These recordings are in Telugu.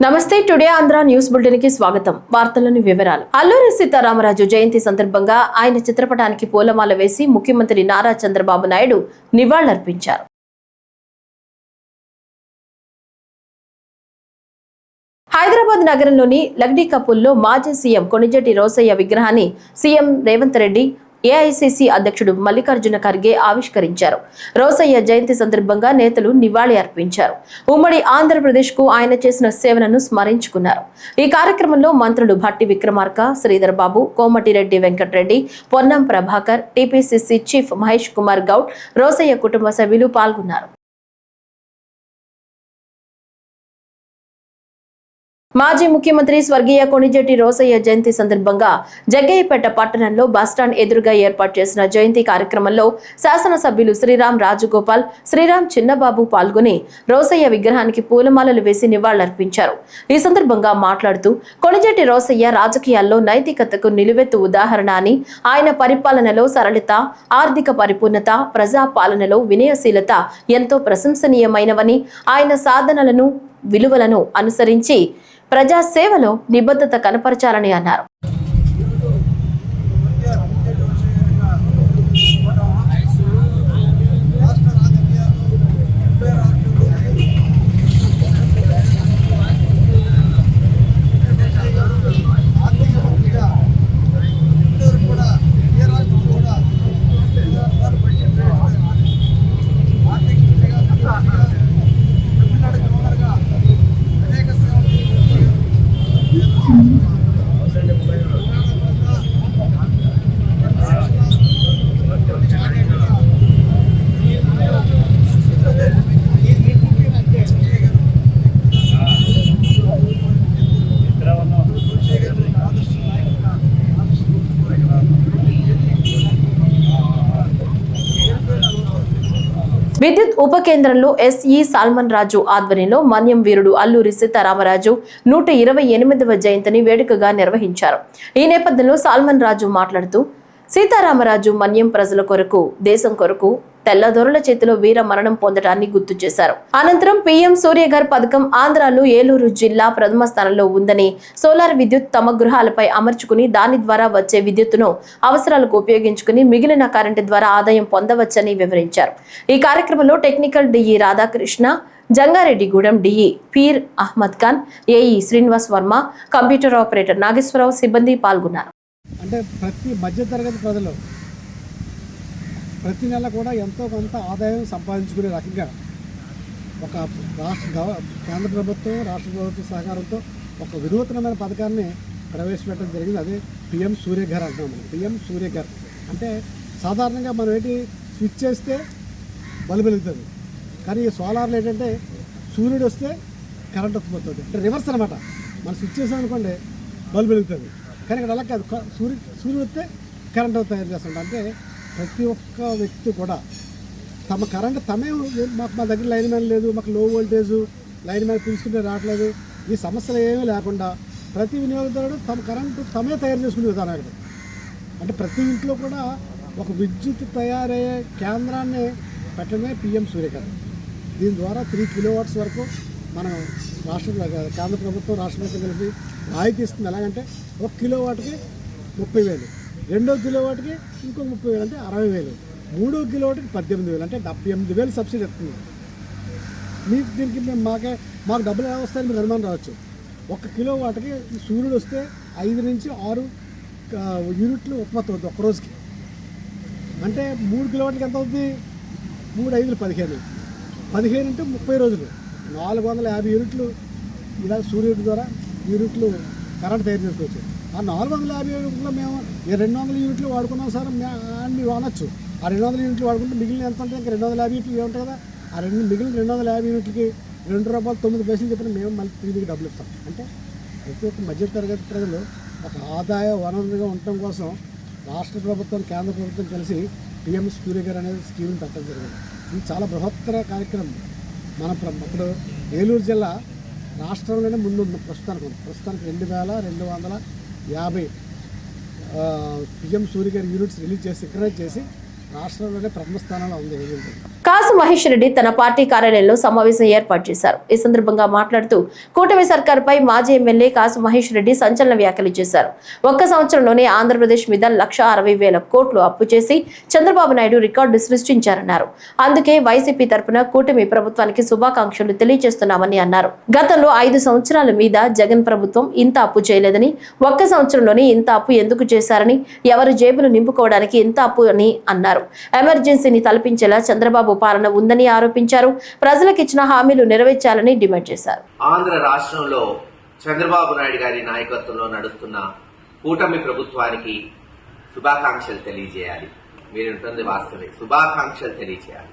నమస్తే టుడే ఆంధ్ర న్యూస్ బులెటిన్కి స్వాగతం. వార్తలను వివరాలు. అల్లూరి సీతారామరాజు జయంతి సందర్భంగా ఆయన చిత్రపటానికి పూలమాల వేసి ముఖ్యమంత్రి నారా చంద్రబాబు నాయుడు నివాళులర్పించారు. హైదరాబాద్ నగరంలోని లగ్డీ కపుల్లో మాజీ సీఎం కొణిజటి రోసయ్య విగ్రహాన్ని సీఎం రేవంత్ రెడ్డి ఏఐసిసి అధ్యక్షుడు మల్లికార్జున ఖర్గే ఆవిష్కరించారు. రోసయ్య జయంతి సందర్భంగా నేతలు నివాళి అర్పించారు. ఉమ్మడి ఆంధ్రప్రదేశ్కు ఆయన చేసిన సేవలను స్మరించుకున్నారు. ఈ కార్యక్రమంలో మంత్రులు భట్టి విక్రమార్క శ్రీధర్ బాబు కోమటిరెడ్డి వెంకటరెడ్డి పొన్నం ప్రభాకర్ టిపిసిసి చీఫ్ మహేష్ కుమార్ గౌడ్ రోసయ్య కుటుంబ సభ్యులు పాల్గొన్నారు. మాజీ ముఖ్యమంత్రి స్వర్గీయ కొణిజెట్టి రోసయ్య జయంతి సందర్భంగా జగ్గయ్యపేట పట్టణంలో బస్టాండ్ ఎదురుగా ఏర్పాటు చేసిన జయంతి కార్యక్రమంలో శాసనసభ్యులు శ్రీరామ్ రాజగోపాల్ శ్రీరామ్ చిన్నబాబు పాల్గొని రోసయ్య విగ్రహానికి పూలమాలలు వేసి నివాళులర్పించారు. ఈ సందర్భంగా మాట్లాడుతూ కొణిజెట్టి రోసయ్య రాజకీయాల్లో నైతికతకు నిలువెత్తు ఉదాహరణ అని ఆయన పరిపాలనలో సరళత ఆర్థిక పరిపూర్ణత ప్రజా పాలనలో వినయశీలత ఎంతో ప్రశంసనీయమైనవని ఆయన సాధనలను విలువలను అనుసరించి ప్రజా సేవలో నిబద్ధత కనపరచాలని అన్నారు రాష్ట్ర రాజకీయాలు డెబ్బై రాష్ట్రాలు ఆర్థిక మంత్రిగా ఇందరూ కూడా ఏ రాష్ట్రం కూడా రెండు రాష్ట్రాలు బడ్జెట్ ఆర్థిక మంత్రిగా తమిళనాడు గవర్నర్గా అనేక సేవలు విద్యుత్ ఉప కేంద్రంలో ఎస్ఈ సాల్మన్ రాజు ఆధ్వర్యంలో మన్యం వీరుడు అల్లూరి సీతారామరాజు నూట ఇరవై ఎనిమిదవ జయంతిని వేడుకగా నిర్వహించారు. ఈ నేపథ్యంలో సాల్మన్ రాజు మాట్లాడుతూ సీతారామరాజు మన్యం ప్రజల కొరకు దేశం కొరకు తెల్లదొరల చేతిలో వీర మరణం పొందడాన్ని గుర్తు చేశారు. అనంతరం పీఎం సూర్యఘర్ పథకం ఆంధ్రాలో ఏలూరు జిల్లా ప్రథమ స్థానంలో ఉందని సోలార్ విద్యుత్ తమ గృహాలపై అమర్చుకుని దాని ద్వారా వచ్చే విద్యుత్తును అవసరాలకు ఉపయోగించుకుని మిగిలిన కరెంటు ద్వారా ఆదాయం పొందవచ్చని వివరించారు. ఈ కార్యక్రమంలో technical DE Radhakrishna Jangareddygudem DE Peer Ahmed Khan AE Srinivas Varma computer operator Nageswararao సిబ్బంది పాల్గొన్నారు. అంటే ప్రతి మధ్యతరగతి ప్రజలు ప్రతి నెల కూడా ఎంతో కొంత ఆదాయం సంపాదించుకునే రకంగా ఒక రాష్ట్ర గవ కేంద్ర ప్రభుత్వం రాష్ట్ర ప్రభుత్వం సహకారంతో ఒక వినూత్నమైన పథకాన్ని ప్రవేశపెట్టడం జరిగింది. అదే పిఎం సూర్యఘర్ అంటున్నాం మనం. పిఎం సూర్యఘర్. అంటే సాధారణంగా మనం ఏంటి స్విచ్ చేస్తే బల్బు వెలుగుతుంది. కానీ ఈ సోలార్లు ఏంటంటే సూర్యుడు వస్తే కరెంట్ ఉత్పత్తి అంటే రివర్స్ అనమాట మనం స్విచ్ చేసాం అనుకోండి బల్బు వెలుగుతుంది. కానీ ఇక్కడ అలా కాదు. సూర్యుడు సూర్యు సూర్యుడు వస్తే కరెంట్ తయారు చేస్తుంటాం అంటే ప్రతి ఒక్క వ్యక్తి కూడా తమ కరెంట్ తమే మాకు మా దగ్గర లైన్ మ్యాన్ లేదు మాకు లో వోల్టేజ్ లైన్ మ్యాన్ పిలుచుకుంటే రావట్లేదు. ఈ సమస్యలు ఏమీ లేకుండా ప్రతి వినియోగదారుడు తమ కరెంటు తమే తయారు చేసుకునే విధానం ఇక్కడ అంటే ప్రతి ఇంట్లో కూడా ఒక విద్యుత్ తయారయ్యే కేంద్రాన్ని పెట్టడమే పిఎం సూర్యకర్ దీని ద్వారా త్రీ కిలోవాట్స్ వరకు మనం రాష్ట్ర కేంద్ర ప్రభుత్వం రాష్ట్ర ప్రభుత్వం కలిపి రాయితీ ఇస్తుంది. ఎలాగంటే ఒక కిలోవాట్కి ముప్పై వేలు. రెండో కిలో వాట్కి ఇంకో ముప్పై వేలు అంటే అరవై వేలు. మూడో కిలో పద్దెనిమిది వేలు అంటే డెబ్బై ఎనిమిది వేలు సబ్సిడీ వస్తుంది. మీకు దీనికి మేము మాకే మాకు డబ్బులు ఎలా వస్తాయని మీరు అనుమానం రావచ్చు. ఒక కిలో వాటికి సూర్యుడు వస్తే ఐదు నుంచి ఆరు యూనిట్లు ఉత్పత్తి అవుతుంది ఒక రోజుకి. అంటే మూడు కిలో వాటికి ఎంత అవుతుంది? మూడు ఐదులు పదిహేను. పదిహేను అంటే ముప్పై రోజులు. నాలుగు వందల యాభై యూనిట్లు ఇలా సూర్యుడి ద్వారా యూనిట్లు కరెంట్ తయారు చేసుకోవచ్చు. ఆ నాలుగు వందల యాభై యూనిట్లో మేము రెండు వందల యూనిట్లు వాడుకున్నాం సార్ అని మీరు అనొచ్చు ఆ రెండు వందల యూనిట్లు వాడుకుంటే మిగిలిన ఎంత ఉంటే ఇంకా రెండు వందల యాభై యూనిట్లు ఉంటాయి కదా. ఆ రెండు మిగిలిన రెండు వందల యాభై యూనిట్లకి రెండు రూపాయలు తొమ్మిది పైసలు చెప్పిన మేము మళ్ళీ తిరిగి డబ్బులు ఇస్తాం. అంటే ప్రతి ఒక్క మధ్యతరగతి ప్రజలు ఒక ఆదాయ వనరుగా ఉండటం కోసం రాష్ట్ర ప్రభుత్వం కేంద్ర ప్రభుత్వం కలిసి పిఎం సూర్యగారు అనేది స్కీమ్ పెట్టడం జరిగింది. ఇది చాలా బృహత్తర కార్యక్రమం. మన అప్పుడు ఇప్పుడు ఏలూరు జిల్లా రాష్ట్రంలోనే ముందు ప్రస్తుతానికి. ప్రస్తుతానికి రెండు వేల రెండు వందల యాభై పిఎం సూర్య గారి యూనిట్స్ రిలీజ్ చేసి సిక్రైజ్ చేసి రాష్ట్రంలోనే ప్రథమ స్థానంలో ఉంది కాసు మహేష్ రెడ్డి తన పార్టీ కార్యాలయంలో సమావేశం ఏర్పాటు చేశారు. ఈ సందర్భంగా మాట్లాడుతూ కూటమి సర్కార్పై మాజీ ఎమ్మెల్యే కాసు మహేష్ రెడ్డి సంచలన వ్యాఖ్యలు చేశారు. ఒక్క సంవత్సరంలోనే ఆంధ్రప్రదేశ్ మీద లక్ష అరవై వేల కోట్లు అప్పు చేసి చంద్రబాబు నాయుడు రికార్డు సృష్టించారన్నారు. అందుకే వైసీపీ తరపున కూటమి ప్రభుత్వానికి శుభాకాంక్షలు తెలియజేస్తున్నామని అన్నారు. గతంలో ఐదు సంవత్సరాల మీద జగన్ ప్రభుత్వం ఇంత అప్పు చేయలేదని ఒక్క సంవత్సరంలోనే ఇంత అప్పు ఎందుకు చేశారని ఎవరి జేబులు నింపుకోవడానికి ఇంత అప్పు అని అన్నారు. ఎమర్జెన్సీని తలపించేలా చంద్రబాబు పాలన ఉందని ఆరోపించారు. ప్రజలకు ఇచ్చిన హామీలు నెరవేర్చాలని డిమాండ్ చేశారు. ఆంధ్ర రాష్ట్రంలో చంద్రబాబు నాయుడు గారి నాయకత్వంలో నడుస్తున్న కూటమి ప్రభుత్వానికి శుభాకాంక్షలు తెలియజేయాలి. మీరుంటుంది వాస్తవే శుభాకాంక్షలు తెలియజేయాలి.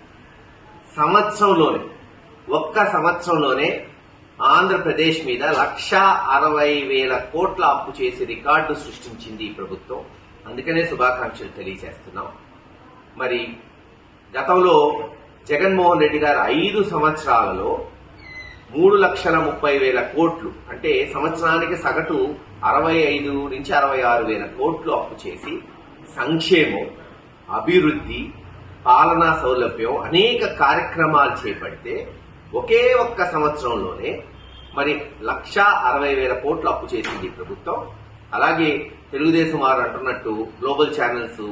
సంవత్సరంలోనే ఒక్క సంవత్సరంలోనే ఆంధ్రప్రదేశ్ మీద లక్షా అరవై వేల కోట్ల అప్పు చేసి రికార్డు సృష్టించింది ఈ ప్రభుత్వం. అందుకనే శుభాకాంక్షలు తెలియజేస్తున్నాం. మరి గతంలో జగన్మోహన్ రెడ్డి గారు ఐదు సంవత్సరాలలో మూడు లక్షల ముప్పై వేల కోట్లు అంటే సంవత్సరానికి సగటు అరవై ఐదు నుంచి అరవై ఆరు వేల కోట్లు అప్పు చేసి సంక్షేమం అభివృద్ధి పాలనా సౌలభ్యం అనేక కార్యక్రమాలు చేపడితే ఒకే ఒక్క సంవత్సరంలోనే మరి లక్ష అరవై వేల కోట్లు అప్పు చేసింది ప్రభుత్వం. అలాగే తెలుగుదేశం వారు అంటున్నట్టు గ్లోబల్ ఛానల్స్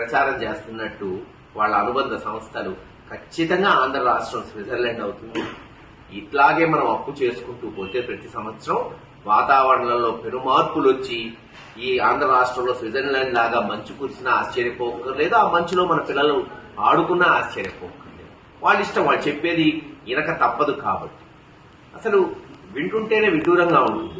ప్రచారం చేస్తున్నట్టు వాళ్ళ అనుబంధ సంస్థలు ఖచ్చితంగా ఆంధ్ర రాష్ట్రం స్విట్జర్లాండ్ అవుతుంది. ఇట్లాగే మనం అప్పు చేసుకుంటూ పోతే ప్రతి సంవత్సరం వాతావరణంలో పెనుమార్పులు వచ్చి ఈ ఆంధ్ర రాష్ట్రంలో స్విట్జర్లాండ్ లాగా మంచు కురిసినా ఆశ్చర్యపోకర్లేదు. ఆ మంచులో మన పిల్లలు ఆడుకున్నా ఆశ్చర్యపోకర్లేదు. వాళ్ళ ఇష్టం వాళ్ళు చెప్పేది ఇనక తప్పదు కాబట్టి. అసలు వింటుంటేనే విడ్డూరంగా ఉంటుంది.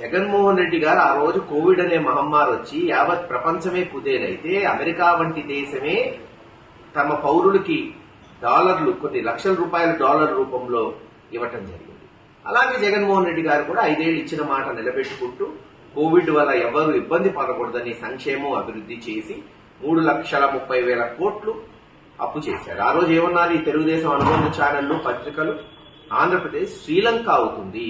జగన్మోహన్ రెడ్డి గారు ఆ రోజు కోవిడ్ అనే మహమ్మారి వచ్చి యావత్ ప్రపంచమే కుదేలైతే అమెరికా వంటి దేశమే తమ పౌరులకి డాలర్లు కొన్ని లక్షల రూపాయల డాలర్ రూపంలో ఇవ్వటం జరిగింది. అలాగే జగన్మోహన్ రెడ్డి గారు కూడా ఐదేళ్ళు ఇచ్చిన మాట నిలబెట్టుకుంటూ కోవిడ్ వల్ల ఎవరు ఇబ్బంది పడకూడదని సంక్షేమం అభివృద్ధి చేసి మూడు లక్షల ముప్పై వేల కోట్లు అప్పు చేశారు. ఆ రోజు ఏమన్నారు ఈ తెలుగుదేశం అనుబంధ ఛానళ్ళు పత్రికలు? ఆంధ్రప్రదేశ్ శ్రీలంక అవుతుంది.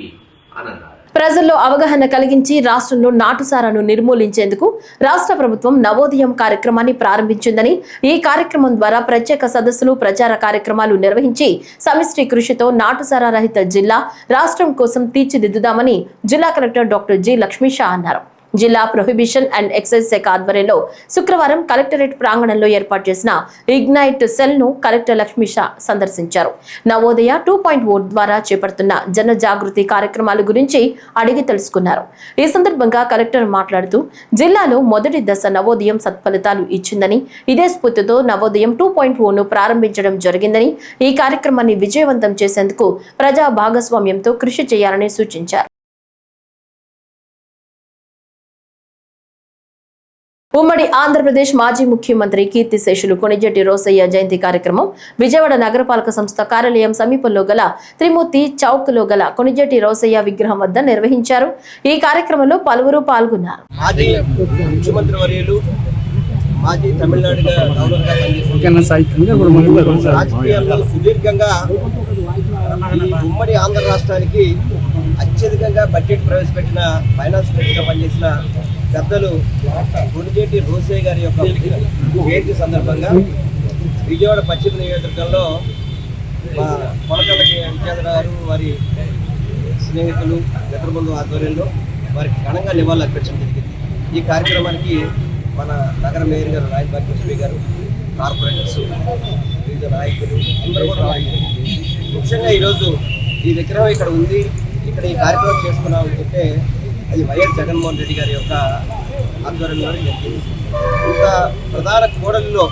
అని అన్నారు. ప్రజల్లో అవగాహన కలిగించి రాష్ట్రంలో నాటుసారాను నిర్మూలించేందుకు రాష్ట్ర ప్రభుత్వం నవోదయం కార్యక్రమాన్ని ప్రారంభించిందని ఈ కార్యక్రమం ద్వారా ప్రత్యేక సదస్సులు ప్రచార కార్యక్రమాలు నిర్వహించి సమిష్టి కృషితో నాటుసారా రహిత జిల్లా రాష్ట్రం కోసం తీర్చిదిద్దుదామని జిల్లా collector doctor G Lakshmisha అన్నారు. జిల్లా ప్రొహిబిషన్ అండ్ ఎక్సైజ్ శాఖ ఆధ్వర్యంలో శుక్రవారం కలెక్టరేట్ ప్రాంగణంలో ఏర్పాటు చేసిన ఇగ్నైట్ సెల్ను కలెక్టర్ లక్ష్మీ షా సందర్శించారు. నవోదయ టూ పాయింట్ ఓ ద్వారా చేపడుతున్న జన జాగృతి కార్యక్రమాల గురించి అడిగి తెలుసుకున్నారు. ఈ సందర్భంగా కలెక్టర్ మాట్లాడుతూ జిల్లాలో మొదటి దశ నవోదయం సత్ఫలితాలు ఇచ్చిందని ఇదే స్ఫూర్తితో నవోదయం టూ పాయింట్ ఓను ప్రారంభించడం జరిగిందని ఈ కార్యక్రమాన్ని విజయవంతం చేసేందుకు ప్రజా భాగస్వామ్యంతో కృషి చేయాలని సూచించారు. ఉమ్మడి ఆంధ్రప్రదేశ్ మాజీ ముఖ్యమంత్రి కీర్తిశేషులు కొణిజెట్టి రోసయ్య జయంతి కార్యక్రమం విజయవాడ నగరపాలక సంస్థ కార్యాలయం సమీపంలో గల త్రిమూర్తి చౌక్లో గల కొణిజెట్టి రోసయ్య విగ్రహం వద్ద నిర్వహించారు. ఈ కార్యక్రమంలో పలువురు పాల్గొన్నారు. మాజీ ముఖ్యమంత్రి వర్యులు మాజీ తమిళనాడుగా గవర్నర్గా పనిచేసిన రాజకీయాల్లో సుదీర్ఘంగా ఈ ఉమ్మడి ఆంధ్ర రాష్ట్రానికి అత్యధికంగా బడ్జెట్ ప్రవేశపెట్టిన ఫైనాన్స్ మినిస్టర్గా పనిచేసిన పెద్దలు గుడిజేటి రోసయ్య గారి యొక్క జయంతి సందర్భంగా విజయవాడ పశ్చిమ నియోజకవర్గంలో మా కొనకళ్ళకి విద్యాధర గారు వారి స్నేహితులు మిత్రబృందం ఆధ్వర్యంలో వారికి ఘనంగా నివాళులు అర్పించడం జరిగింది. ఈ కార్యక్రమానికి మన నగర మేయర్ గారు రాయల్ కృష్ణ గారు కార్పొరేటర్స్ వివిధ నాయకులు అందరూ కూడా రావడం ముఖ్యంగా ఈరోజు ఈ విగ్రహం ఇక్కడ ఉంది. ఇక్కడ ఈ కార్యక్రమం చేసుకున్నాం అంటే అది వైఎస్ జగన్మోహన్ రెడ్డి గారి యొక్క ఆధ్వర్యంలో జరిగింది. ఇంత ప్రధాన కూడలిలో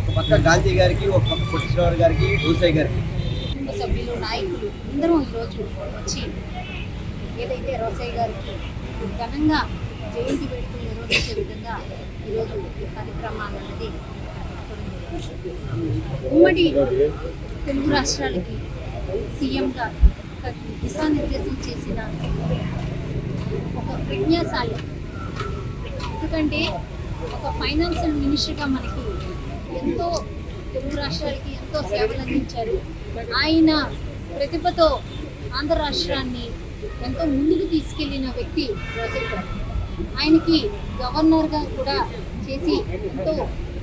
ఒక పక్క గాంధీ గారికి ఒక పక్క పొట్టిశ్వర గారికి భూసాయి గారికి. కుటుంబ సభ్యులు నాయకులు అందరం ఈరోజు వచ్చి ఏదైతే రోసయ్య గారికి ఘనంగా జయంతి వేడుకలు నిర్వహించే విధంగా ఈరోజు ఈ కార్యక్రమాలు అనేది ఉమ్మడి తెలుగు రాష్ట్రాలకి సీఎంగా దిశానిర్దేశం చేసిన ఒక ప్రజ్ఞాశాలి ఎందుకంటే ఒక ఫైనాన్షియల్ మినిస్టర్గా మనకి ఎంతో తెలుగు రాష్ట్రాలకి ఎంతో సేవలు అందించారు. ఆయన ప్రతిభతో ఆంధ్ర రాష్ట్రాన్ని ఎంతో ముందుకు తీసుకెళ్ళిన వ్యక్తి రోజయ్య గారు ఆయనకి గవర్నర్గా కూడా చేసి ఎంతో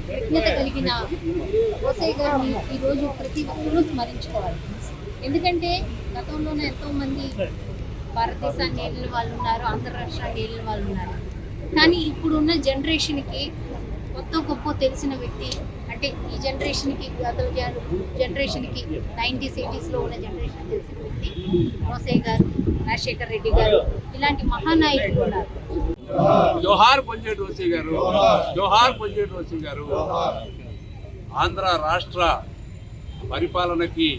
ప్రజ్ఞత కలిగిన రోసయ్య గారిని ఈరోజు ప్రతి ఒక్కరూ స్మరించుకోవాలి. ఎందుకంటే గతంలోనే ఎంతోమంది భారతదేశాన్ని వెళ్ళిన వాళ్ళు ఉన్నారు ఆంధ్ర రాష్ట్రాన్ని వెళ్ళిన వాళ్ళు ఉన్నారు. కానీ ఇప్పుడున్న జనరేషన్కి కొత్త గొప్ప తెలిసిన వ్యక్తి అంటే ఈ జనరేషన్కి గత జనరేషన్కి నైంటీస్ ఎయిటీస్లో ఉన్న జనరేషన్ తెలిసిన వ్యక్తి మోసయ్య గారు రాజశేఖర్ రెడ్డి గారు ఇలాంటి మహానాయకులు ఉన్నారు. జోహార్ పొంజేటి రోసి గారు జోహార్ పొంజేటి రోసి గారు ఆంధ్ర రాష్ట్ర పరిపాలనకి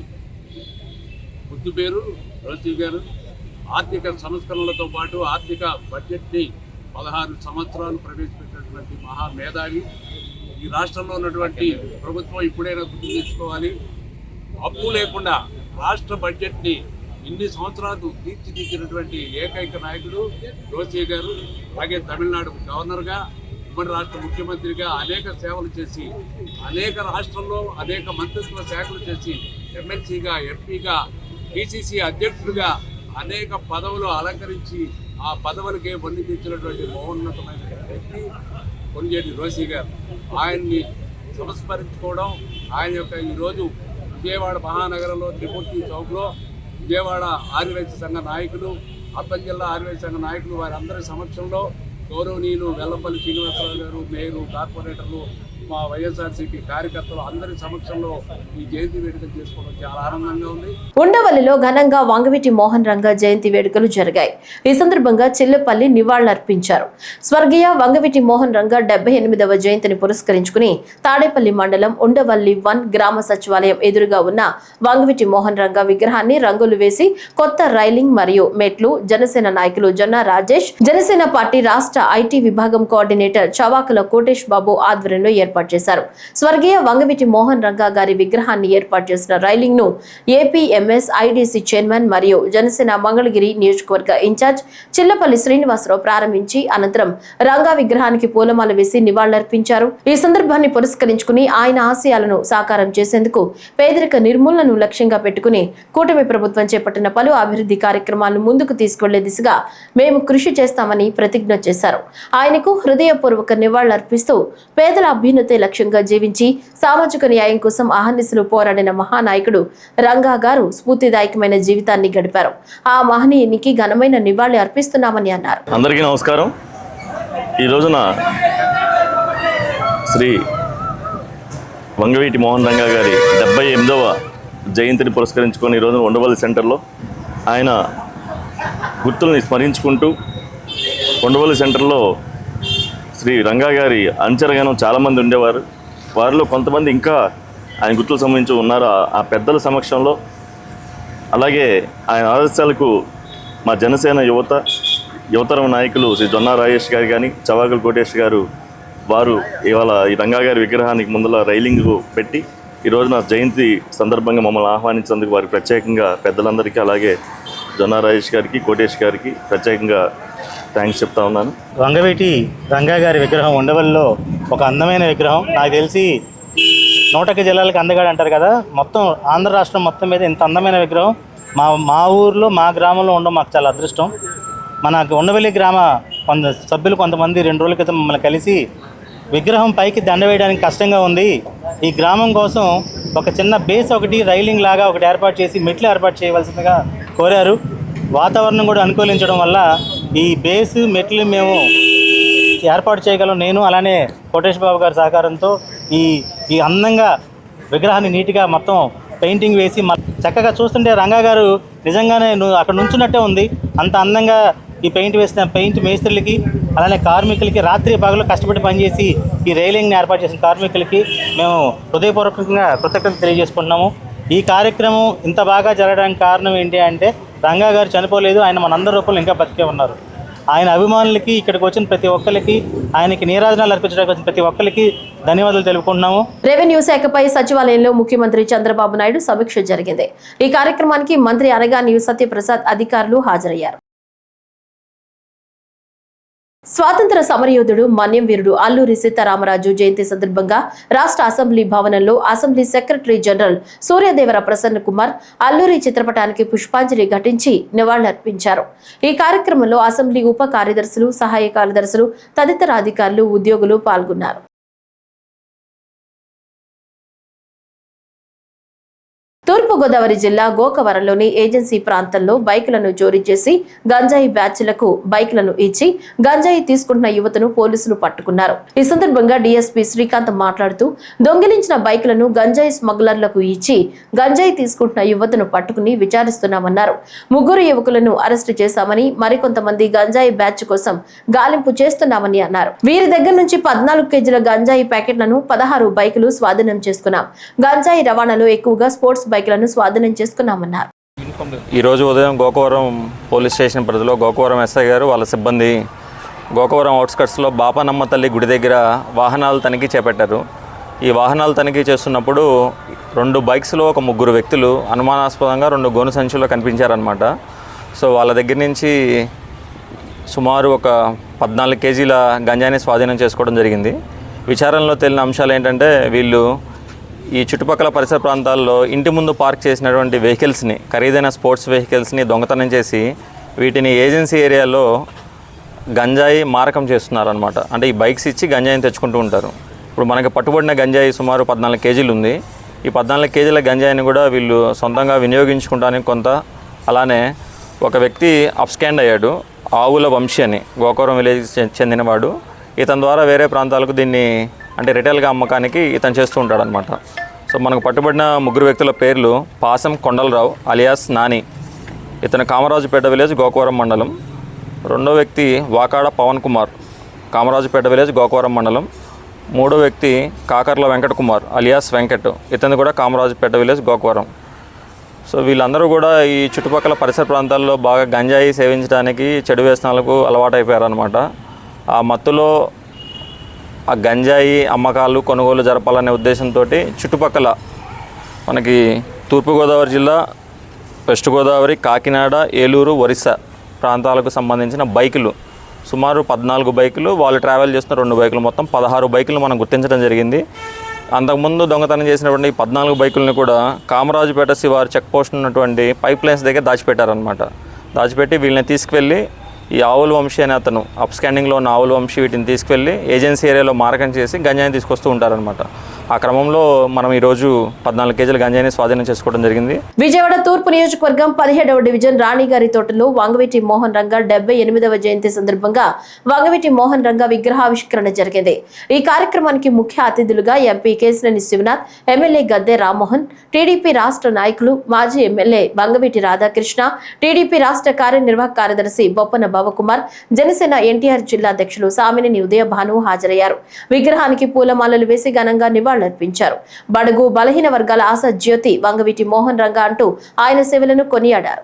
ముద్దు పేరు రోసి గారు. ఆర్థిక సంస్కరణలతో పాటు ఆర్థిక బడ్జెట్ని పదహారు సంవత్సరాలు ప్రవేశపెట్టినటువంటి మహా మేధావి. ఈ రాష్ట్రంలో ఉన్నటువంటి ప్రభుత్వం ఇప్పుడైనా గుర్తు తెచ్చుకోవాలి. అప్పు లేకుండా రాష్ట్ర బడ్జెట్ని ఇన్ని సంవత్సరాలు తీర్చిదిద్దినటువంటి ఏకైక నాయకుడు రోసే గారు అలాగే తమిళనాడు గవర్నర్గా ఉమ్మడి రాష్ట్ర ముఖ్యమంత్రిగా అనేక సేవలు చేసి అనేక రాష్ట్రంలో అనేక మంత్రిత్వ శాఖలు చేసి ఎమ్మెల్సీగా ఎంపీగా పిసిసి అధ్యక్షుడిగా అనేక పదవులు అలంకరించి ఆ పదవులకే వన్ని తెచ్చినటువంటి మహోన్నతమైన వ్యక్తి కొనిజేటి రోషి గారు. ఆయన్ని సంస్మరించుకోవడం ఆయన యొక్క ఈరోజు విజయవాడ మహానగరంలో త్రిమూర్తి చౌక్లో విజయవాడ ఆదివాసీ సంఘ నాయకులు అర్థం జిల్లా ఆదివాసీ సంఘ నాయకులు వారందరి సమక్షంలో గౌరవనీయులు వెల్లంపల్లి శ్రీనివాసరావు గారు మేయరు కార్పొరేటర్లు మా వైఎస్ఆర్సీపీ కార్యకర్తలు అందరి సమక్షంలో ఈ జయంతి వేడుకలు చేసుకోవడం చాలా ఆనందంగా ఉంది. ఉండవల్లిలో ఘనంగా వాంగవీటి మోహన్ రంగ జయంతి వేడుకలు జరిగాయి. ఈ సందర్భంగా చిల్లపల్లి నివాళులర్పించారు. స్వర్గీయ వంగవీటి మోహన్ రంగ డెబ్బై ఎనిమిదవ జయంతిని పురస్కరించుకుని తాడేపల్లి మండలం ఉండవల్లి వన్ గ్రామ సచివాలయం ఎదురుగా ఉన్న వంగవీటి మోహన్ రంగ విగ్రహాన్ని రంగులు వేసి కొత్త రైలింగ్ మరియు మెట్లు జనసేన నాయకులు జొన్న రాజేష్ జనసేన పార్టీ రాష్ట్ర ఐటీ విభాగం కోఆర్డినేటర్ చవాకుల కోటేష్ బాబు ఆధ్వర్యంలో ఏర్పాటు చేశారు. స్వర్గీయ వంగవీటి మోహన్ రంగా గారి విగ్రహాన్ని ఏర్పాటు చేసిన రైలింగ్ను ఏపీఎంఎస్ ఐడిసి చైర్మన్ మరియు జనసేన మంగళగిరి నియోజకవర్గ ఇన్ఛార్జ్ చిల్లపల్లి శ్రీనివాసరావు ప్రారంభించి అనంతరం రంగా విగ్రహానికి పూలమాల వేసి నివాళులర్పించారు. ఈ సందర్భాన్ని పురస్కరించుకుని ఆయన ఆశయాలను సాకారం చేసేందుకు పేదరిక నిర్మూలనను లక్ష్యంగా పెట్టుకుని కూటమి ప్రభుత్వం చేపట్టిన పలు అభివృద్ధి కార్యక్రమాలను ముందుకు తీసుకెళ్ళే దిశగా మేము కృషి చేస్తామని ప్రతిజ్ఞ చేశారు. ఆయనకు హృదయపూర్వక నివాళులర్పిస్తూ పేదల అభ్యున్నతే లక్ష్యంగా జీవించి సామాజిక న్యాయం కోసం అహర్నిశలు పోరాడిన మహానాయకుడు రంగా గారు స్ఫూర్తిదాయకమైన జీవితాన్ని గడిపారు. ఆ మహనీయునికి ఘనమైన నివాళి అర్పిస్తున్నామని అన్నారు. అందరికీ నమస్కారం. ఈ రోజున శ్రీ వంగవీటి మోహన్ రంగా గారి డెబ్బై ఎనిమిదవ జయంతిని పురస్కరించుకొని ఈ ఉండవల్లి సెంటర్లో ఆయన గుర్తుల్ని స్మరించుకుంటూ ఉండవల్లి సెంటర్లో శ్రీ రంగా గారి అంచరగానం చాలామంది ఉండేవారు. వారిలో కొంతమంది ఇంకా ఆయన గుర్తులకు సంబంధించి ఉన్నారు? ఆ- పెద్దల సమక్షంలో. అలాగే ఆయన ఆదర్శాలకు మా జనసేన యువత యువతరం నాయకులు శ్రీ జొన్నా రాజేష్ గారు కానీ చవాకుల కోటేష్ గారు వారు ఇవాళ ఈ రంగా గారి విగ్రహానికి ముందల రైలింగ్ పెట్టి ఈ రోజున జయంతి సందర్భంగా మమ్మల్ని ఆహ్వానించినందుకు వారికి ప్రత్యేకంగా పెద్దలందరికీ అలాగే జొన్నా రాజేష్ గారికి కోటేష్ గారికి ప్రత్యేకంగా థ్యాంక్స్ చెప్తా ఉన్నాను. రంగవేటి రంగా గారి విగ్రహం ఉండవల్లో ఒక అందమైన విగ్రహం. నాకు తెలిసి నూటొక్క జిల్లాలకు అందగాడు అంటారు కదా మొత్తం ఆంధ్ర రాష్ట్రం మొత్తం మీద ఇంత అందమైన విగ్రహం. మా మా ఊర్లో మా గ్రామంలో ఉండడం మాకు చాలా అదృష్టం. మన ఉండవల్లి గ్రామ కొంత సభ్యులు కొంతమంది రెండు రోజుల క్రితం మమ్మల్ని కలిసి విగ్రహం పైకి దండ వేయడానికి కష్టంగా ఉంది. ఈ గ్రామం కోసం ఒక చిన్న బేస్ ఒకటి రైలింగ్ లాగా ఒకటి ఏర్పాటు చేసి మెట్లు ఏర్పాటు చేయవలసిందిగా కోరారు. వాతావరణం కూడా అనుకూలించడం వల్ల ఈ బేస్ మెట్లు మేము ఏర్పాటు చేయగలం. నేను అలానే కోటేష్ బాబు గారి సహకారంతో ఈ ఈ అందంగా విగ్రహాన్ని నీట్గా మొత్తం పెయింటింగ్ వేసి మ- చక్కగా చూస్తుంటే రంగా గారు నిజంగానే అక్కడ నుంచున్నట్టే ఉంది. అంత అందంగా ఈ పెయింట్ వేసిన పెయింట్ మేస్త్రులకి అలానే కార్మికులకి రాత్రి పగలు కష్టపడి పనిచేసి ఈ రైలింగ్ని ఏర్పాటు చేసిన కార్మికులకి మేము హృదయపూర్వకంగా కృతజ్ఞత తెలియజేసుకుంటున్నాము. ఈ కార్యక్రమం ఇంత బాగా జరగడానికి కారణం ఏంటి అంటే రంగా గారు చనిపోలేదు ఆయన మనందరి రూపంలో ఇంకా బతికే ఉన్నారు. ఆయన అభిమానులకి ఇక్కడికి వచ్చిన ప్రతి ఒక్కరికి ఆయనకి నీరాజనాలు అర్పించడానికి వచ్చిన ప్రతి ఒక్కరికి ధన్యవాదాలు తెలుపుకుంటున్నాము. రెవెన్యూ శాఖపై సచివాలయంలో ముఖ్యమంత్రి చంద్రబాబు నాయుడు సమీక్ష జరిగింది. ఈ కార్యక్రమానికి మంత్రి అనగాని సత్యప్రసాద్ అధికారులు హాజరయ్యారు. స్వాతంత్ర సమరయోధుడు మన్యం వీరుడు అల్లూరి సీతారామరాజు జయంతి సందర్భంగా రాష్ట్ర అసెంబ్లీ భవనంలో assembly secretary general Suryadevara Prasanna Kumar Alluri చిత్రపటానికి పుష్పాంజలి ఘటించి నివాళులర్పించారు. ఈ కార్యక్రమంలో అసెంబ్లీ ఉప కార్యదర్శులు సహాయ కార్యదర్శులు తదితర అధికారులు ఉద్యోగులు పాల్గొన్నారు. తూర్పుగోదావరి జిల్లా గోకవరంలోని ఏజెన్సీ ప్రాంతంలో బైకులను చోరీ చేసి గంజాయి బ్యాచ్లకు బైకులను ఇచ్చి గంజాయి తీసుకుంటున్న యువతను పోలీసులు పట్టుకున్నారు. ఈ సందర్భంగా డీఎస్పీ శ్రీకాంత్ మాట్లాడుతూ దొంగిలించిన బైకులను గంజాయి స్మగ్లర్లకు ఇచ్చి గంజాయి తీసుకుంటున్న యువతను పట్టుకుని విచారిస్తున్నామన్నారు. ముగ్గురు యువకులను అరెస్టు చేశామని మరికొంతమంది గంజాయి బ్యాచ్ కోసం గాలింపు చేస్తున్నామని అన్నారు. వీరి దగ్గర నుంచి పద్నాలుగు కేజీల గంజాయి ప్యాకెట్లను పదహారు బైకులు స్వాధీనం చేసుకున్నాం. గంజాయి రవాణాలో ఎక్కువగా స్పోర్ట్స్ బైక్ బైక్లను స్వాధీనం చేసుకున్నామన్నారు. ఈరోజు ఉదయం గోకవరం పోలీస్ స్టేషన్ పరిధిలో గోకవరం ఎస్ఐ గారు వాళ్ళ సిబ్బంది గోకవరం అవుట్స్కట్స్లో బాపానమ్మ తల్లి గుడి దగ్గర వాహనాలు తనిఖీ చేపట్టారు. ఈ వాహనాలు తనిఖీ చేస్తున్నప్పుడు రెండు బైక్స్లో ఒక ముగ్గురు వ్యక్తులు అనుమానాస్పదంగా రెండు గోను సంచుల్లో కనిపించారనమాట సో వాళ్ళ దగ్గర నుంచి సుమారు ఒక పద్నాలుగు కేజీల గంజాయిని స్వాధీనం చేసుకోవడం జరిగింది. విచారణలో తేలిన అంశాలు ఏంటంటే వీళ్ళు ఈ చుట్టుపక్కల పరిసర ప్రాంతాల్లో ఇంటి ముందు పార్క్ చేసినటువంటి వెహికల్స్ని ఖరీదైన స్పోర్ట్స్ వెహికల్స్ని దొంగతనం చేసి వీటిని ఏజెన్సీ ఏరియాలో గంజాయి మారకం చేస్తున్నారనమాట అంటే ఈ బైక్స్ ఇచ్చి గంజాయిని తెచ్చుకుంటూ ఉంటారు. ఇప్పుడు మనకి పట్టుబడిన గంజాయి సుమారు పద్నాలుగు కేజీలు ఉంది. ఈ పద్నాలుగు కేజీల గంజాయిని కూడా వీళ్ళు సొంతంగా వినియోగించుకుంటానికి కొంత అలానే ఒక వ్యక్తి అప్స్కాండ్ అయ్యాడు. ఆవుల వంశీ అని గోకవరం విలేజ్ చెందినవాడు. ఇతని ద్వారా వేరే ప్రాంతాలకు దీన్ని అంటే రిటైల్గా అమ్మకానికి ఇతను చేస్తూ ఉంటాడనమాట సో మనకు పట్టుబడిన ముగ్గురు వ్యక్తుల పేర్లు పాసం కొండలరావు అలియాస్ నాని ఇతను కామరాజుపేట విలేజ్ గోకవరం మండలం. రెండో వ్యక్తి వాకాడ పవన్ కుమార్ కామరాజుపేట విలేజ్ గోకవరం మండలం. మూడో వ్యక్తి కాకర్ల వెంకట కుమార్ అలియాస్ వెంకట్ ఇతను కూడా కామరాజుపేట విలేజ్ గోకవరం. సో వీళ్ళందరూ కూడా ఈ చుట్టుపక్కల పరిసర ప్రాంతాల్లో బాగా గంజాయి సేవించడానికి చెడు వ్యసనాలకు అలవాటైపోయారనమాట ఆ మత్తులో ఆ గంజాయి అమ్మకాలు కొనుగోలు జరపాలనే ఉద్దేశంతో చుట్టుపక్కల మనకి తూర్పుగోదావరి జిల్లా వెస్ట్ గోదావరి కాకినాడ ఏలూరు ఒరిస్సా ప్రాంతాలకు సంబంధించిన బైకులు. సుమారు పద్నాలుగు బైకులు వాళ్ళు ట్రావెల్ చేస్తున్న రెండు బైకులు మొత్తం పదహారు బైకులు మనం గుర్తించడం జరిగింది. అంతకుముందు దొంగతనం చేసినటువంటి ఈ పద్నాలుగు బైకులను కూడా కామరాజుపేట శివారు చెక్ పోస్ట్ ఉన్నటువంటి పైప్ లైన్స్ దగ్గర దాచిపెట్టారనమాట దాచిపెట్టి వీళ్ళని తీసుకువెళ్ళి ఈ ఆవుల వంశీ అనే అతను అప్ స్కాండింగ్లో ఉన్న ఆవుల వంశీ వీటిని తీసుకెళ్ళి ఏజెన్సీ ఏరియాలో మారకం చేసి గంజాయిని తీసుకొస్తూ ఉంటారనమాట ఆ క్రమంలో మనం ఈరోజు పద్నాలుగు కేజీల గంజాయిని స్వాధీనం చేసుకోవడం జరిగింది. విజయవాడ తూర్పు నియోజకవర్గం పదిహేడవ డివిజన్ రాణిగారి తోటలో వంగవీటి మోహన్ రంగ డెబ్బై ఎనిమిదవ జయంతి సందర్భంగా వంగవీటి మోహన్ రంగ విగ్రహావిష్కరణ జరిగింది. ఈ కార్యక్రమానికి ముఖ్య అతిథులుగా MP Kesineni Sivanath MLA Gadde Rammohan TDP రాష్ట్ర నాయకులు మాజీ ఎమ్మెల్యే వంగవీటి రాధాకృష్ణ టీడీపీ రాష్ట్ర కార్యనిర్వాహక కార్యదర్శి బొప్పన భవకుమార్ జనసేన ఎన్టీఆర్ జిల్లా అధ్యక్షులు సామినేని ఉదయ భాను హాజరయ్యారు. విగ్రహానికి పూలమాలలు వేసి ఘనంగా నివాళులర్పించారు. బడుగు బలహీన వర్గాల ఆశ జ్యోతి వంగవీటి మోహన్ రంగ అంటూ ఆయన సేవలను కొనియాడారు.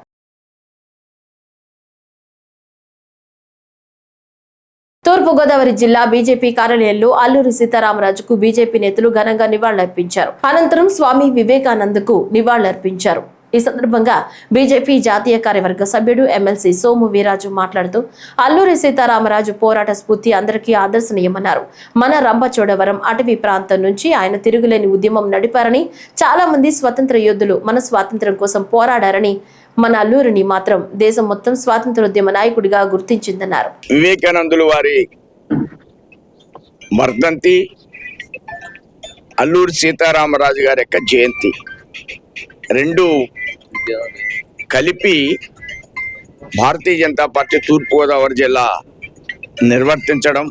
తూర్పుగోదావరి జిల్లా బీజేపీ కార్యాలయంలో అల్లూరి సీతారామరాజుకు బీజేపీ నేతలు ఘనంగా నివాళులర్పించారు. అనంతరం స్వామి వివేకానందకు నివాళులర్పించారు. ఈ సందర్భంగా బీజేపీ జాతీయ కార్యవర్గ సభ్యుడు ఎమ్మెల్సీ సోము వీరాజు మాట్లాడుతూ అల్లూరి సీతారామరాజు పోరాట స్ఫూర్తి అందరికీ ఆదర్శనీయమన్నారు. మన రంపచోడవరం అటవీ ప్రాంతం నుంచి ఆయన తిరుగులేని ఉద్యమం నడిపారని చాలా మంది స్వతంత్ర యోధులు మన స్వాతంత్ర్యం కోసం పోరాడారని మన అల్లూరిని మాత్రం దేశం మొత్తం స్వాతంత్రోద్యమ నాయకుడిగా గుర్తించిందన్నారు. వివేకానందులు వారి వర్ధంతి అల్లూరి సీతారామరాజు గారి యొక్క జయంతి. రెండు కలిపి భారతీయ జనతా పార్టీ తూర్పుగోదావరి జిల్లా నిర్వర్తించడం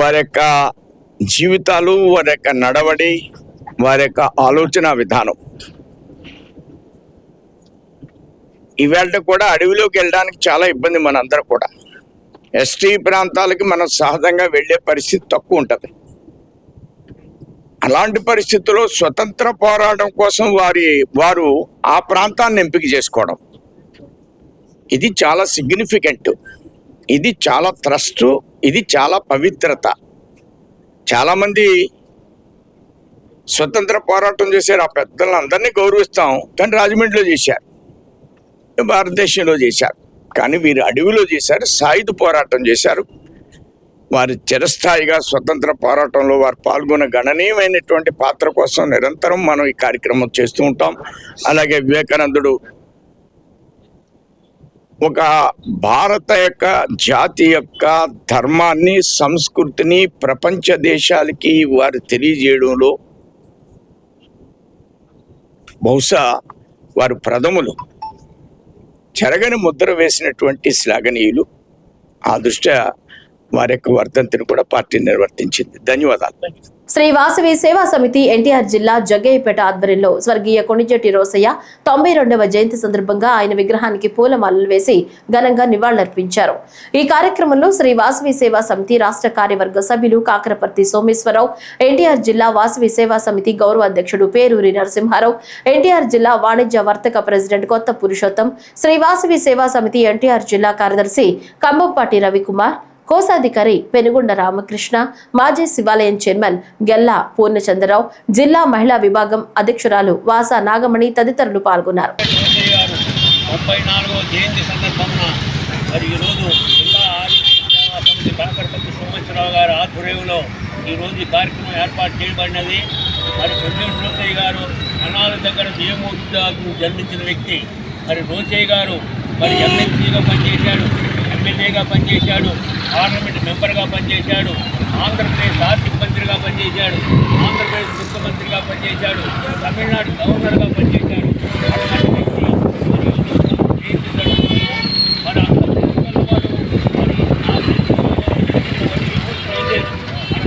వారి యొక్క జీవితాలు వారి యొక్క నడవడి వారి యొక్క ఆలోచన విధానం. ఇవాళ కూడా అడవిలోకి వెళ్ళడానికి చాలా ఇబ్బంది మనందరూ కూడా. ఎస్టీ ప్రాంతాలకి మనం సహజంగా వెళ్ళే పరిస్థితి తక్కువ ఉంటుంది. అలాంటి పరిస్థితుల్లో స్వతంత్ర పోరాటం కోసం వారి వారు ఆ ప్రాంతాన్ని ఎంపిక చేసుకోవడం. ఇది చాలా సిగ్నిఫికెంట్ ఇది చాలా త్రస్ట్ ఇది చాలా పవిత్రత. చాలామంది స్వతంత్ర పోరాటం చేశారు. ఆ పెద్దలను అందరినీ గౌరవిస్తాం. కానీ రాజమండ్రిలో చేశారు. భారతదేశంలో చేశారు. కానీ వీరు అడవిలో చేశారు. సాయుధ పోరాటం చేశారు. వారి చిరస్థాయిగా స్వతంత్ర పోరాటంలో వారు పాల్గొన్న గణనీయమైనటువంటి పాత్ర కోసం నిరంతరం మనం ఈ కార్యక్రమం చేస్తూ ఉంటాం. అలాగే వివేకానందుడు ఒక భారత యొక్క జాతి యొక్క ధర్మాన్ని సంస్కృతిని ప్రపంచ దేశాలకి వారు తెలియజేయడంలో బహుశా వారు ప్రథములు. చెరగని ముద్ర వేసినటువంటి శ్లాఘనీయులు. ఆ దృష్ట్యా వారి యొక్క వర్ధంతిని కూడా పార్టీ నిర్వర్తించింది. ధన్యవాదాలు. శ్రీ వాసవి సేవా సమితి ఎన్టీఆర్ జిల్లా జగ్గయ్యపేట ఆధ్వర్యంలో స్వర్గీయ కొణిజెట్టి రోసయ్య తొంభై రెండవ జయంతి సందర్భంగా ఆయన విగ్రహానికి పూలమాలలు వేసి ఘనంగా నివాళులర్పించారు. ఈ కార్యక్రమంలో శ్రీ వాసవి సేవా సమితి రాష్ట్ర కార్యవర్గ సభ్యులు కాకరపర్తి సోమేశ్వరరావు ఎన్టీఆర్ జిల్లా వాసవి సేవా సమితి గౌరవ అధ్యక్షుడు పేరూరి నరసింహారావు ఎన్టీఆర్ జిల్లా వాణిజ్య వర్తక ప్రెసిడెంట్ కొత్త పురుషోత్తం శ్రీ వాసవి సేవా సమితి ఎన్టీఆర్ జిల్లా కార్యదర్శి కంబంపాటి రవికుమార్ కోశాధికారి పెనుగొండ రామకృష్ణ మాజీ శివాలయం చైర్మన్ గెల్లా పూర్ణచంద్రరావు జిల్లా మహిళా విభాగం అధ్యక్షురాలు వాసా నాగమణి తదితరులు పాల్గొన్నారు. గారు ముప్పై మరి ఈరోజు జిల్లా ఆరోగ్య సేవా సమితి కాకరపల్లి సోమేశ్వరరావు గారి ఆధ్వర్యంలో ఈరోజు ఈ కార్యక్రమం ఏర్పాటు చేయబడినది. మరి కొంచెం రోసయ్య గారు అనాథ దగ్గర జయమూర్తి జన్మించిన వ్యక్తి. మరి రోసయ్య గారు మరి ఎమ్మెల్సీగా పనిచేశాడు. ఎమ్మెల్యేగా పనిచేశాడు పార్లమెంట్ మెంబర్గా పనిచేశాడు ఆంధ్రప్రదేశ్ ఆర్థిక మంత్రిగా పనిచేశాడు ఆంధ్రప్రదేశ్ ముఖ్యమంత్రిగా పనిచేశాడు తమిళనాడు గవర్నర్గా పనిచేశాడు.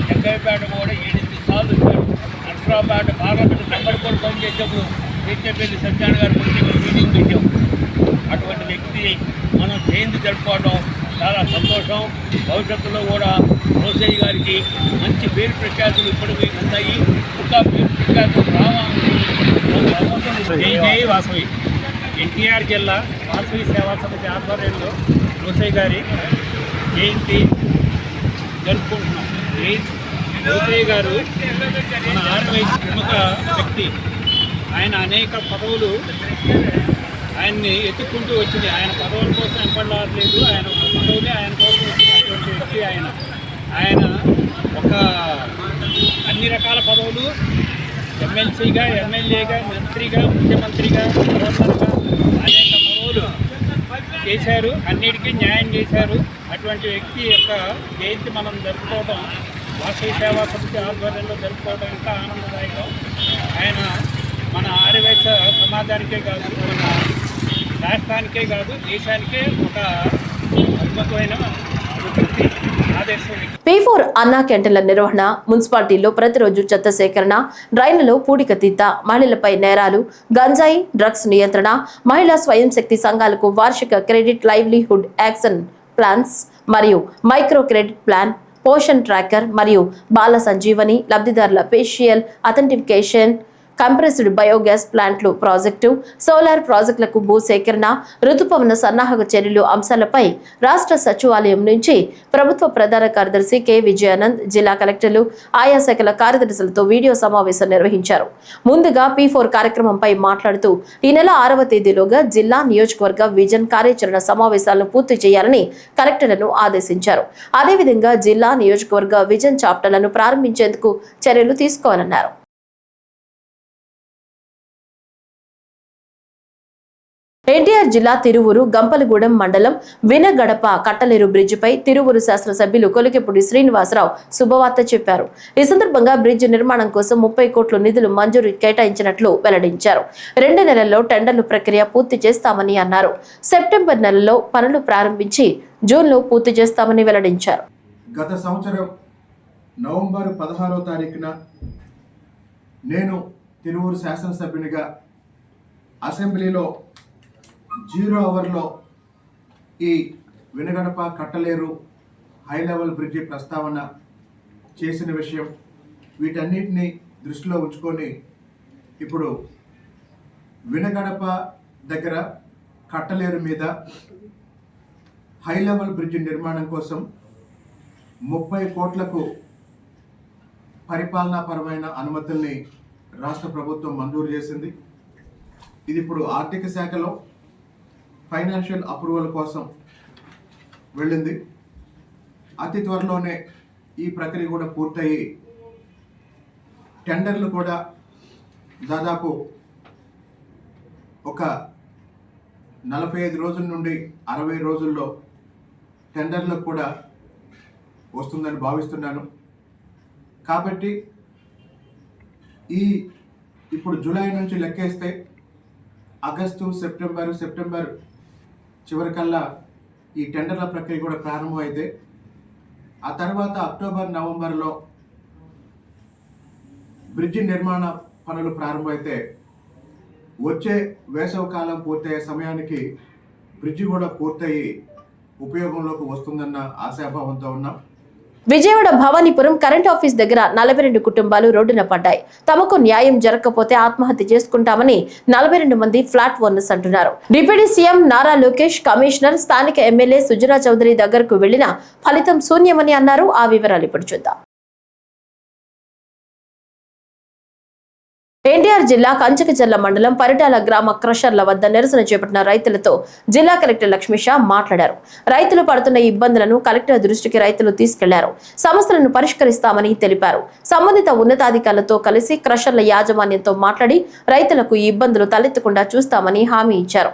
జగ్గయ్యపేట కూడా ఏడెనిమిది సార్లు వచ్చాడు. నర్సరావుపేట పార్లమెంట్ మెంబర్ కూడా పనిచేసేప్పుడు పీకేపల్లి సత్యాన గారు మీటింగ్ పెట్టాం. అటువంటి వ్యక్తి మనం జయంతి జరుపుకోవడం చాలా సంతోషం. భవిష్యత్తులో కూడా రోసయ్య గారికి మంచి పేరు ప్రఖ్యాతులు ఇప్పటికీ ఉన్నాయి. ఇంకా పేరు ప్రఖ్యాతులు రావాలి జై వాసవి. ఎన్టీఆర్ జిల్లా వాసవి సేవా సమితి ఆధ్వర్యంలో రోసయ్య గారి జయంతి జరుపుకుంటున్నాం. జయంతి రోసయ్య గారు మన ఆర్వైస్ ప్రముఖ వ్యక్తి. ఆయన అనేక పదవులు ఆయన్ని ఎత్తుక్కుంటూ వచ్చింది. ఆయన పదవుల కోసం ఎంపడలేదు ఆయన పదవులే ఆయన కోసం వచ్చినటువంటి వ్యక్తి ఆయన. ఆయన ఒక అన్ని రకాల పదవులు ఎమ్మెల్సీగా ఎమ్మెల్యేగా మంత్రిగా ముఖ్యమంత్రిగా గవర్నర్గా అనేక పదవులు చేశారు. అన్నిటికీ న్యాయం చేశారు. అటువంటి వ్యక్తి యొక్క జయంతి మనం జరుపుకోవడం వాసవి సేవా సమితి ఆధ్వర్యంలో జరుపుకోవడం ఎంత ఆనందదాయకం. ఆయన మన ఆర్యవైశ్య సమాజానికే కాదు మన రాష్ట్రానికే కాదు దేశానికే ఒక అద్భుతమైన పీ ఫోర్ అన్నా క్యాంటీన్ల నిర్వహణ మున్సిపాలిటీలో ప్రతిరోజు చెత్త సేకరణ డ్రైన్లలో పూడిక తీత మహిళలపై నేరాలు గంజాయి డ్రగ్స్ నియంత్రణ మహిళా స్వయం శక్తి సంఘాలకు వార్షిక క్రెడిట్ లైవ్లీహుడ్ యాక్షన్ ప్లాన్స్ మరియు micro credit plan Poshan tracker మరియు బాల సంజీవని లబ్ధిదారుల ఫేషియల్ అథెంటిఫికేషన్ కంప్రెస్డ్ బయోగ్యాస్ ప్లాంట్లు ప్రాజెక్టు సోలార్ ప్రాజెక్టులకు భూ సేకరణ సన్నాహక చర్యలు అంశాలపై రాష్ట్ర సచివాలయం నుంచి ప్రభుత్వ ప్రధాన కార్యదర్శి కె. విజయానంద్ జిల్లా కలెక్టర్లు ఆయా శాఖల కార్యదర్శులతో వీడియో సమావేశం నిర్వహించారు. ముందుగా పి ఫోర్ కార్యక్రమంపై మాట్లాడుతూ ఈ నెల ఆరవ తేదీలోగా జిల్లా నియోజకవర్గ విజన్ కార్యాచరణ సమావేశాలను పూర్తి చేయాలని కలెక్టర్లను ఆదేశించారు. అదేవిధంగా జిల్లా నియోజకవర్గ విజన్ చాప్టర్లను ప్రారంభించేందుకు చర్యలు తీసుకోవాలన్నారు. ఎన్టీఆర్ జిల్లా తిరువురు గంపలగూడెం మండలం వినగడప కట్టలేరు బ్రిడ్జిపై తిరువురు శాసనసభ్యులు కొలికెపూడి శ్రీనివాసరావు శుభవార్త చెప్పారు. ఈ సందర్భంగా బ్రిడ్జ్ నిర్మాణం కోసం ముప్పై కోట్ల నిధులు మంజూరు కేటాయించినట్లు వెల్లడించారు. రెండు నెలల్లో టెండర్లు ప్రక్రియ పూర్తి చేస్తామని అన్నారు. సెప్టెంబర్ నెలలో పనులు ప్రారంభించి జూన్లో పూర్తి చేస్తామని వెల్లడించారు. గత సంవత్సరం నవంబర్ పదహారో తారీఖున నేను తిరువురు శాసనసభ్యునిగా అసెంబ్లీలో జీరో అవర్లో ఈ Vinagadapa Kattaleru high level bridge ప్రస్తావన చేసిన విషయం వీటన్నిటిని దృష్టిలో ఉంచుకొని ఇప్పుడు వినగడప దగ్గర కట్టలేరు మీద హై లెవెల్ బ్రిడ్జి నిర్మాణం కోసం ముప్పై కోట్లకు పరిపాలనాపరమైన అనుమతుల్ని రాష్ట్ర ప్రభుత్వం మంజూరు చేసింది. ఇది ఇప్పుడు ఆర్థిక శాఖలో ఫైనాన్షియల్ అప్రూవల్ కోసం వెళ్ళింది. అతి త్వరలోనే ఈ ప్రక్రియ కూడా పూర్తయి టెండర్లు కూడా దాదాపు ఒక నలభై ఐదు రోజుల నుండి అరవై రోజుల్లో టెండర్లకు కూడా వస్తుందని భావిస్తున్నాను. కాబట్టి ఈ ఇప్పుడు జూలై నుంచి లెక్కేస్తే ఆగస్టు సెప్టెంబర్ సెప్టెంబర్ చివరికల్లా ఈ టెండర్ల ప్రక్రియ కూడా ప్రారంభమైతే ఆ తర్వాత అక్టోబర్ నవంబర్లో బ్రిడ్జి నిర్మాణ పనులు ప్రారంభమైతే వచ్చే వేసవి కాలం పూర్తయ్యే సమయానికి బ్రిడ్జి కూడా పూర్తయి ఉపయోగంలోకి వస్తుందన్న ఆశాభావంతో ఉన్నాం. విజయవాడ భవానీపురం కరెంట్ ఆఫీస్ దగ్గర నలభై రెండు కుటుంబాలు రోడ్డున పడ్డాయి. తమకు న్యాయం జరగకపోతే ఆత్మహత్య చేసుకుంటామని నలభై రెండు మంది ఫ్లాట్ ఓనర్స్ అంటున్నారు. Deputy CM Nara Lokesh commissioner స్థానిక ఎమ్మెల్యే సుజనా చౌదరి దగ్గరకు వెళ్ళిన ఫలితం శూన్యమని అన్నారు. ఆ వివరాలు ఇప్పుడు చూద్దాం. ఎన్టీఆర్ జిల్లా కంచకచర్ల మండలం పరిటాల గ్రామ క్రషర్ల వద్ద నిరసన చేపట్టిన రైతులతో జిల్లా కలెక్టర్ లక్ష్మీషా మాట్లాడారు. రైతులు పడుతున్న ఇబ్బందులను కలెక్టర్ దృష్టికి రైతులు తీసుకెళ్ళారు. సమస్యలను పరిష్కరిస్తామని తెలిపారు. సంబంధిత ఉన్నతాధికారులతో కలిసి క్రషర్ల యాజమాన్యంతో మాట్లాడి రైతులకు ఈ ఇబ్బందులు తలెత్తకుండా చూస్తామని హామీ ఇచ్చారు.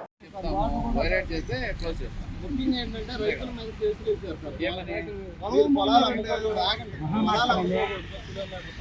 రైతుల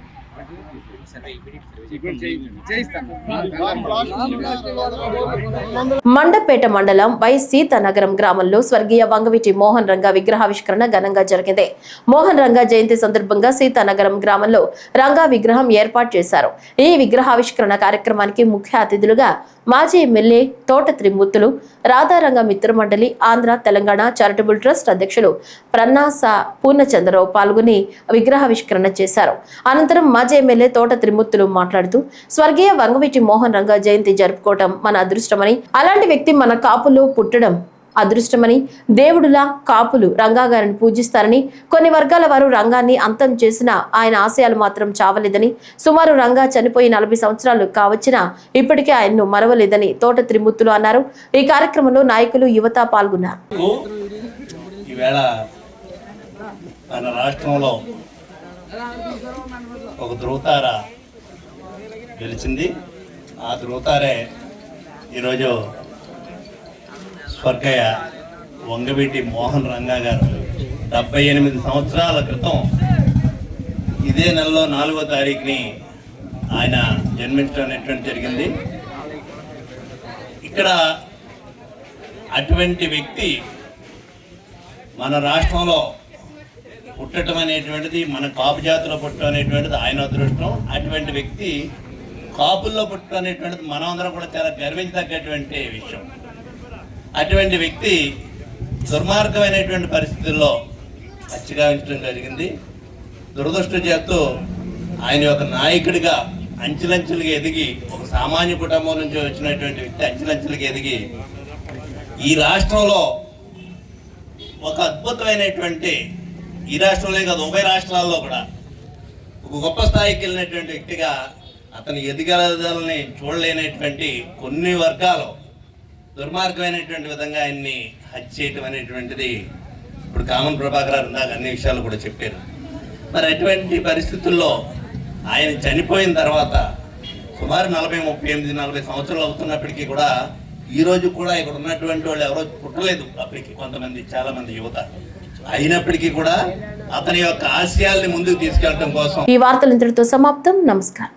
మండపేట మండలం వై సీతానగరం గ్రామంలో స్వర్గీయ వంగవీటి మోహన్ రంగ విగ్రహావిష్కరణ ఘనంగా జరిగింది. మోహన్ రంగ జయంతి సందర్భంగా సీతానగరం గ్రామంలో రంగా విగ్రహం ఏర్పాటు చేశారు. ఈ విగ్రహావిష్కరణ కార్యక్రమానికి ముఖ్య అతిథులుగా మాజీ ఎమ్మెల్యే తోట త్రిమూర్తులు రాధారంగ మిత్ర మండలి ఆంధ్ర తెలంగాణ చారిటబుల్ ట్రస్ట్ అధ్యక్షులు ప్రన్నాస పూర్ణచంద్రరావు పాల్గొని విగ్రహావిష్కరణ చేశారు. అనంతరం మాజీ ఎమ్మెల్యే తోట త్రిమూర్తులు మాట్లాడుతూ స్వర్గీయ వంగవీటి మోహన్ రంగా జయంతి జరుపుకోవటం మన అదృష్టమని అలాంటి వ్యక్తి మన కాపులో పుట్టడం అదృష్టమని దేవుడులా కాపులు రంగా గారిని పూజిస్తారని కొన్ని వర్గాల వారు రంగాన్ని అంతం చేసిన ఆయన ఆశయాలు మాత్రం చావలేదని సుమారు రంగా చనిపోయి నలభై సంవత్సరాలు కావచ్చినా ఇప్పటికే ఆయన్ను మరవలేదని తోట త్రిమూర్తులు అన్నారు. ఈ కార్యక్రమంలో నాయకులు యువత పాల్గొన్నారు. రాష్ట్రంలో ఒక ధృవతార గెలిచింది. ఆ ధృవతారే ఈరోజు స్వర్గయ్య వంగవీటి మోహన్ రంగా గారు డెబ్బై ఎనిమిది సంవత్సరాల క్రితం ఇదే నెలలో నాలుగో తారీఖుని ఆయన జన్మించడం అనేటువంటి జరిగింది. ఇక్కడ అటువంటి వ్యక్తి మన రాష్ట్రంలో పుట్టడం అనేటువంటిది మన కాపు జాతిలో పుట్టడం అనేటువంటిది ఆయన అదృష్టం. అటువంటి వ్యక్తి కాపుల్లో పుట్టడం అనేటువంటిది మనం అందరం కూడా చాలా గర్వించదగ్గటువంటి విషయం. అటువంటి వ్యక్తి దుర్మార్గమైనటువంటి పరిస్థితుల్లో హత్యగావించడం జరిగింది. దురదృష్టజాత్తు ఆయన యొక్క నాయకుడిగా అంచెలంచెలుగా ఎదిగి ఒక సామాన్య కుటుంబం నుంచి వచ్చినటువంటి వ్యక్తి అంచెలంచెలుగా ఎదిగి ఈ రాష్ట్రంలో ఒక అద్భుతమైనటువంటి ఈ రాష్ట్రంలో కాదు ఉభయ రాష్ట్రాల్లో కూడా ఒక గొప్ప స్థాయికి వెళ్ళినటువంటి వ్యక్తిగా అతని ఎదిగలని చూడలేనటువంటి కొన్ని వర్గాలు దుర్మార్గమైనటువంటి విధంగా ఆయన్ని హత్య చేయటం అనేటువంటిది ఇప్పుడు కామన్ ప్రభాకర్ గారు ఇందాక అన్ని విషయాలు కూడా చెప్పారు. మరి అటువంటి పరిస్థితుల్లో ఆయన చనిపోయిన తర్వాత సుమారు నలభై ముప్పై ఎనిమిది నలభై సంవత్సరాలు అవుతున్నప్పటికీ కూడా ఈ రోజు కూడా ఇక్కడ ఉన్నటువంటి వాళ్ళు ఎవరో పుట్టలేదు అప్పటికి కొంతమంది చాలా మంది యువత. అయినప్పటికీ కూడా అతని యొక్క ఆశయాల్ని ముందుకు తీసుకెళ్ళడం కోసం. ఈ వార్తలు ఇంతటితో సమాప్తం. నమస్కారం.